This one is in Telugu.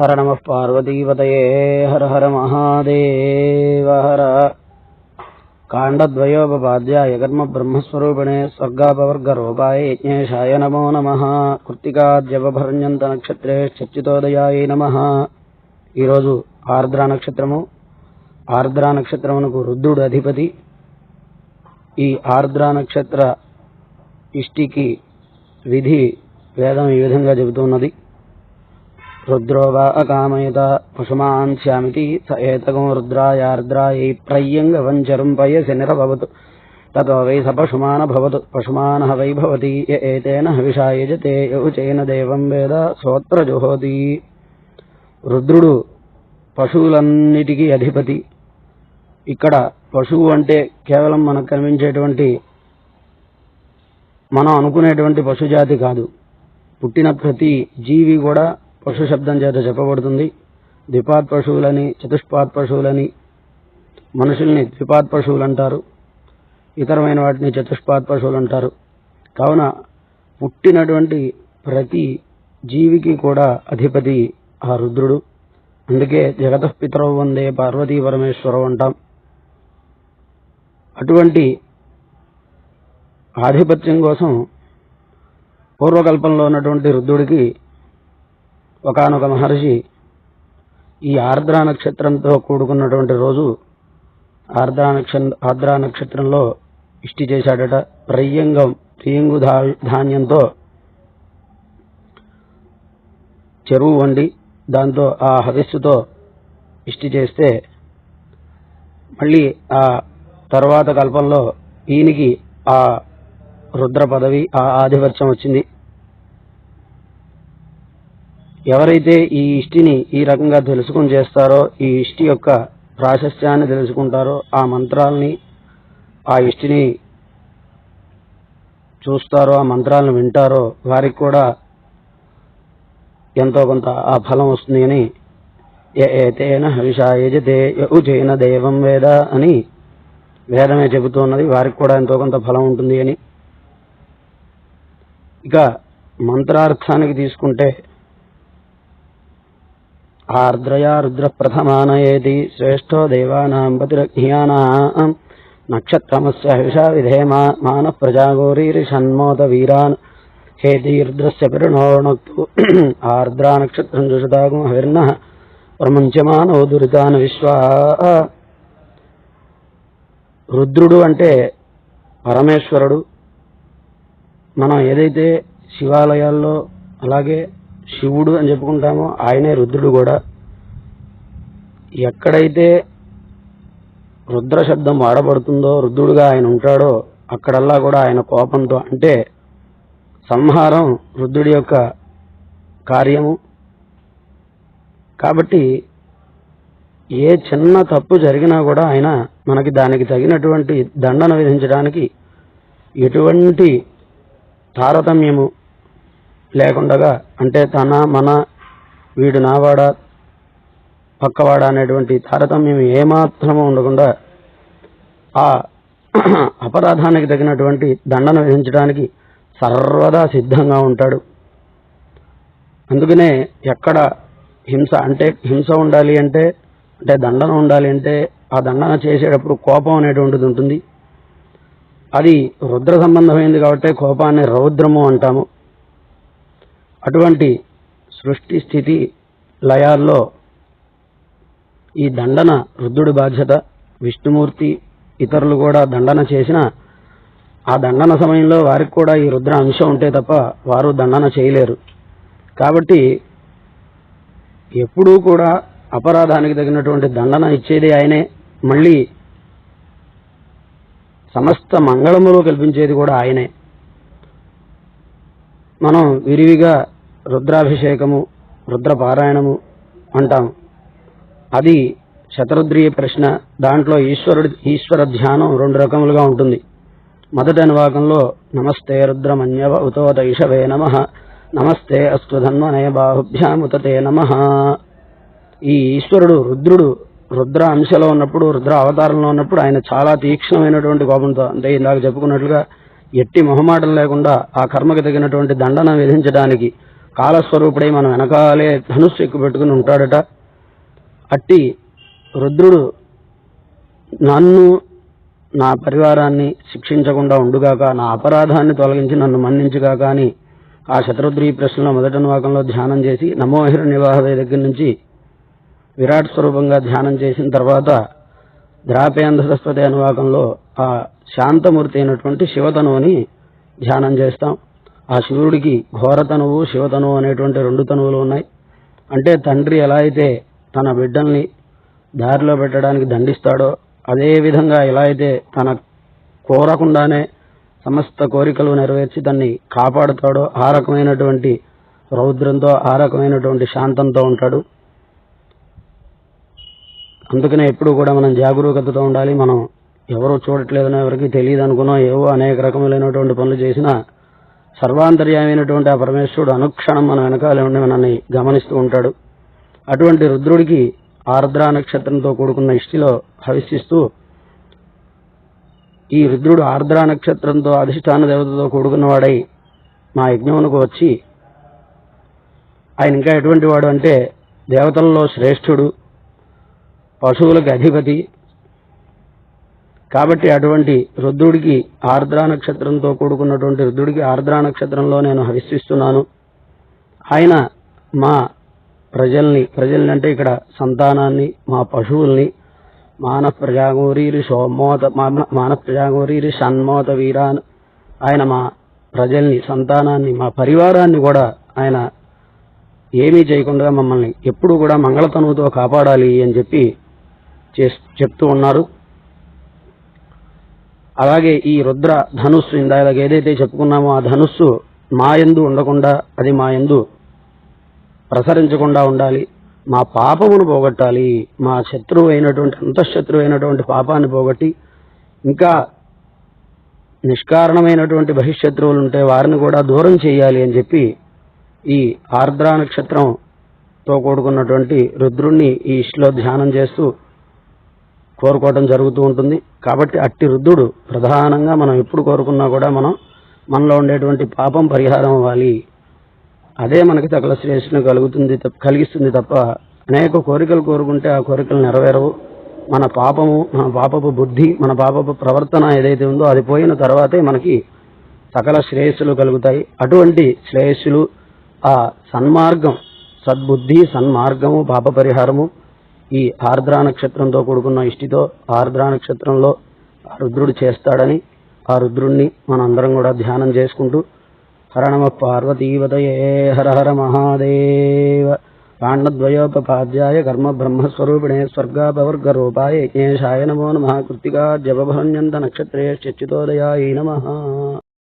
హర నమ పార్వతీపతయే హర హర మహాదేవ హర కాండద్వయోపాధ్యాయ కర్మ బ్రహ్మస్వరూపిణే స్వర్గాపవర్గరూపాయ యజ్ఞేశాయ నమో నమ కృత్తికాద్యవభరణ్యంత నక్షత్రే చర్చితోదయాయ నమ ఈరోజు ఆర్ద్ర నక్షత్రము ఆర్ద్ర నక్షత్రమునకు రుద్రుడు అధిపతి. ఈ ఆర్ద్ర నక్షత్ర ఇష్టికి విధి వేదం ఈ విధంగా చెబుతున్నది. రుద్రో వా అకామయత పశుమాన్ శ్యామితి స ఏతకం రుద్రాయార్ద్రాయై ప్రయ్యంగ వంచరం పయసి నిరభవతు తతో వై స పశుమాన భవతు పశుమాన వై భవతి ఏతేన హవిషా యజతే దేవం వేద సోత్ర జుహోతి రుద్రుడు పశువులన్నిటికీ అధిపతి ఇక్కడ పశువు అంటే కేవలం మనకు కనిపించేటువంటి మనం అనుకునేటువంటి పశుజాతి కాదు. పుట్టిన ప్రతి జీవి కూడా పశు శబ్దం చేత చెప్పబడుతుంది. ద్విపాద్ పశువులని చతుష్పాద్ పశువులని మనుషుల్ని ద్విపాద్ పశువులు అంటారు ఇతరమైన వాటిని చతుష్పాద్ పశువులు అంటారు కావున పుట్టినటువంటి ప్రతి జీవికి కూడా అధిపతి ఆ రుద్రుడు. అందుకే జగతపితరవు వందే పార్వతీ పరమేశ్వరం అంటాం. అటువంటి ఆధిపత్యం కోసం పూర్వకల్పంలో ఉన్నటువంటి రుద్రుడికి ఒకనొక మహర్షి ఈ ఆర్ద్ర నక్షత్రంతో కూడుకున్నటువంటి రోజు ఆర్ద్ర నక్ష ఆర్ద్ర నక్షత్రంలో ఇష్టి చేశాడట. ప్రయ్యంగం ప్రియంగు ధాన్యంతో చెరువు వండి దాంతో ఆ హవిస్సుతో ఇష్టి చేస్తే మళ్ళీ ఆ తర్వాత కల్పంలో ఈయనకి ఆ రుద్ర పదవి ఆ ఆధిపత్యం వచ్చింది. ఎవరైతే ఈ ఇష్టిని ఈ రకంగా తెలుసుకుని చేస్తారో ఈ ఇష్టి యొక్క ప్రాశస్త్యాన్ని తెలుసుకుంటారో ఆ మంత్రాల్ని ఆ ఇష్టిని చూస్తారో ఆ మంత్రాలను వింటారో వారికి కూడా ఎంతో కొంత ఆ ఫలం వస్తుంది అని ఏతేన హవిషాయజతే యజేన దేవం వేద అని వేదమే చెబుతున్నది వారికి కూడా ఎంతో కొంత ఫలం ఉంటుంది అని. ఇక మంత్రార్థానికి తీసుకుంటే ఆర్ద్రయా రుద్ర ప్రథమానయేతి శ్రేష్టో దేవానాం పతిరజ్ఞానాం హిషా విధే మా మాన ప్రజాగోరీరిషన్మోద వీరాన్ హేది రుద్రస్య పరిణోణక్తు ఆర్ద్రా నక్షత్రం జుషదాగం హవిర్న ప్రముంచమానో దురితాన విశ్వా రుద్రుడు అంటే పరమేశ్వరుడు. మనం ఏదైతే శివాలయాల్లో అలాగే శివుడు అని చెప్పుకుంటామో ఆయనే రుద్రుడు కూడా. ఎక్కడైతే రుద్ర శబ్దం వాడబడుతుందో రుద్రుడుగా ఆయన ఉంటాడో అక్కడల్లా కూడా ఆయన కోపంతో అంటే సంహారం రుద్రుడి యొక్క కార్యము. కాబట్టి ఏ చిన్న తప్పు జరిగినా కూడా ఆయన మనకి దానికి తగినటువంటి దండన విధించడానికి ఎటువంటి తారతమ్యము లేకుండగా అంటే తన మన వీడు నావాడ పక్కవాడ అనేటువంటి తారతమ్యం ఏమాత్రము ఉండకుండా ఆ అపరాధానికి తగినటువంటి దండన విధించడానికి సర్వదా సిద్ధంగా ఉంటాడు. అందుకనే ఎక్కడ హింస అంటే హింస ఉండాలి అంటే అంటే దండన ఉండాలి అంటే ఆ దండన చేసేటప్పుడు కోపం అనేటువంటిది ఉంటుంది. అది రుద్ర సంబంధమైంది కాబట్టి కోపాన్ని రౌద్రము అంటాము. అటువంటి సృష్టి స్థితి లయాల్లో ఈ దండన రుద్రుడి బాధ్యత విష్ణుమూర్తి ఇతరులు కూడా దండన చేసిన ఆ దండన సమయంలో వారికి కూడా ఈ రుద్ర అంశం ఉంటే తప్ప వారు దండన చేయలేరు. కాబట్టి ఎప్పుడూ కూడా అపరాధానికి తగినటువంటి దండన ఇచ్చేది ఆయనే. మళ్ళీ సమస్త మంగళములు కల్పించేది కూడా ఆయనే. మనం విరివిగా రుద్రాభిషేకము రుద్రపారాయణము అంటాం. అది శతరుద్రీయ ప్రశ్న. దాంట్లో ఈశ్వరుడు ఈశ్వర ధ్యానం రెండు రకములుగా ఉంటుంది. మొదటి అనువాకంలో నమస్తే రుద్రమన్యవ ఉతోత ఇషవే నమ. నమస్తే అస్త్వధన్వనే బాహుభ్యాముతతే నమ. ఈ ఈశ్వరుడు రుద్రుడు రుద్ర అంశలో ఉన్నప్పుడు రుద్ర అవతారంలో ఉన్నప్పుడు ఆయన చాలా తీక్ష్ణమైనటువంటి కోపంతో అంటే ఇందాక చెప్పుకున్నట్లుగా ఎట్టి మొహమాటం లేకుండా ఆ కర్మకి తగినటువంటి దండన విధించడానికి కాలస్వరూపుడై మనం వెనకాలే ధనుస్సు ఎక్కుపెట్టుకుని ఉంటాడట. అట్టి రుద్రుడు నన్ను నా పరివారాన్ని శిక్షించకుండా ఉండుగాక నా అపరాధాన్ని తొలగించి నన్ను మన్నించుగాక అని ఆ శతరుద్రి ప్రశ్నలో మొదటి అనువాకంలో ధ్యానం చేసి నమోహిర నివాహవే దగ్గర నుంచి విరాట్ స్వరూపంగా ధ్యానం చేసిన తర్వాత ద్రాపేంద్ర సరస్వతి అనువాకంలో ఆ శాంతమూర్తి అయినటువంటి శివతనువుని ధ్యానం చేస్తాం. ఆ శివుడికి ఘోరతనువు శివతనువు అనేటువంటి రెండు తనువులు ఉన్నాయి. అంటే తండ్రి ఎలా అయితే తన బిడ్డల్ని దారిలో పెట్టడానికి దండిస్తాడో అదే విధంగా ఎలా అయితే తన కోరకుండానే సమస్త కోరికలు నెరవేర్చి దాన్ని కాపాడుతాడో ఆ రకమైనటువంటి రౌద్రంతో ఆ రకమైనటువంటి శాంతంతో ఉంటాడు. అందుకనే ఎప్పుడు కూడా మనం జాగరూకతతో ఉండాలి. మనం ఎవరు చూడట్లేదని ఎవరికి తెలియదు అనుకున్నా ఏవో అనేక రకములైనటువంటి పనులు చేసినా సర్వాంతర్యమైనటువంటి ఆ పరమేశ్వరుడు అనుక్షణం మన వెనకాలే ఉండి మనల్ని గమనిస్తూ ఉంటాడు. అటువంటి రుద్రుడికి ఆర్ద్ర నక్షత్రంతో కూడుకున్న ఇష్టిలో హవిస్సిస్తూ ఈ రుద్రుడు ఆర్ద్ర నక్షత్రంతో అధిష్టాన దేవతతో కూడుకున్నవాడై మా యజ్ఞమునకు వచ్చి ఆయన ఇంకా ఎటువంటి వాడు అంటే దేవతల్లో శ్రేష్ఠుడు పశువులకు అధిపతి కాబట్టి అటువంటి రుద్రుడికి ఆర్ద్ర నక్షత్రంతో కూడుకున్నటువంటి రుద్రుడికి ఆర్ద్ర నక్షత్రంలో నేను హవిస్సిస్తున్నాను ఆయన మా ప్రజల్ని ప్రజల్ని అంటే ఇక్కడ సంతానాన్ని మా పశువుల్ని మాన ప్రజాగోరీరి సోమోత మాన- మాన ప్రజాగోరీరి షణ్మోత వీరాన్ ఆయన మా ప్రజల్ని సంతానాన్ని మా పరివారాన్ని కూడా ఆయన ఏమీ చేయకుండా మమ్మల్ని ఎప్పుడు కూడా మంగళతనువుతో కాపాడాలి అని చెప్పి చేస్- చెప్తూ ఉన్నారు. అలాగే ఈ రుద్ర ధనుస్సు ఇందాక ఏదైతే చెప్పుకున్నామో ఆ ధనుస్సు మాయందు ఉండకుండా అది మా యందు ప్రసరించకుండా ఉండాలి. మా పాపమును పోగొట్టాలి. మా శత్రువు అయినటువంటి అంతఃశత్రువు అయినటువంటి పాపాన్ని పోగొట్టి ఇంకా నిష్కారణమైనటువంటి బహిష్శత్రువులు ఉంటే వారిని కూడా దూరం చేయాలి అని చెప్పి ఈ ఆర్ద్రా నక్షత్రంతో కూడుకున్నటువంటి రుద్రుణ్ణి ఈ ఇష్లో ధ్యానం చేస్తూ కోరుకోవడం జరుగుతూ ఉంటుంది. కాబట్టి అట్టి రుద్రుడు ప్రధానంగా మనం ఎప్పుడు కోరుకున్నా కూడా మనం మనలో ఉండేటువంటి పాపం పరిహారం అవ్వాలి. అదే మనకి సకల శ్రేష్ఠను కలుగుతుంది తప్ప- కలిగిస్తుంది తప్ప అనేక కోరికలు కోరుకుంటే ఆ కోరికలు నెరవేరవు. మన పాపము మన పాపపు బుద్ధి మన పాపపు ప్రవర్తన ఏదైతే ఉందో అది పోయిన తర్వాతే మనకి సకల శ్రేయస్సులు కలుగుతాయి. అటువంటి శ్రేయస్సులు ఆ సన్మార్గం సద్బుద్ధి సన్మార్గము పాప పరిహారము ఈ ఆర్ద్ర నక్షత్రంతో కూడుకున్న ఇష్టితో ఆర్ద్ర నక్షత్రంలో రుద్రుడు చేస్తాడని ఆ రుద్రుణ్ణి మనందరం కూడా ధ్యానం చేసుకుంటూ హరణమ పార్వతీవతయే హర హర మహాదేవ. కాండద్వయోపపాద్యాయ కర్మ బ్రహ్మస్వరూపిణే స్వర్గాపవర్గ రూపాయ యజ్ఞేశాయ నమో నమ. కృత్తికా జవభన్యంత నక్షత్రే నమ.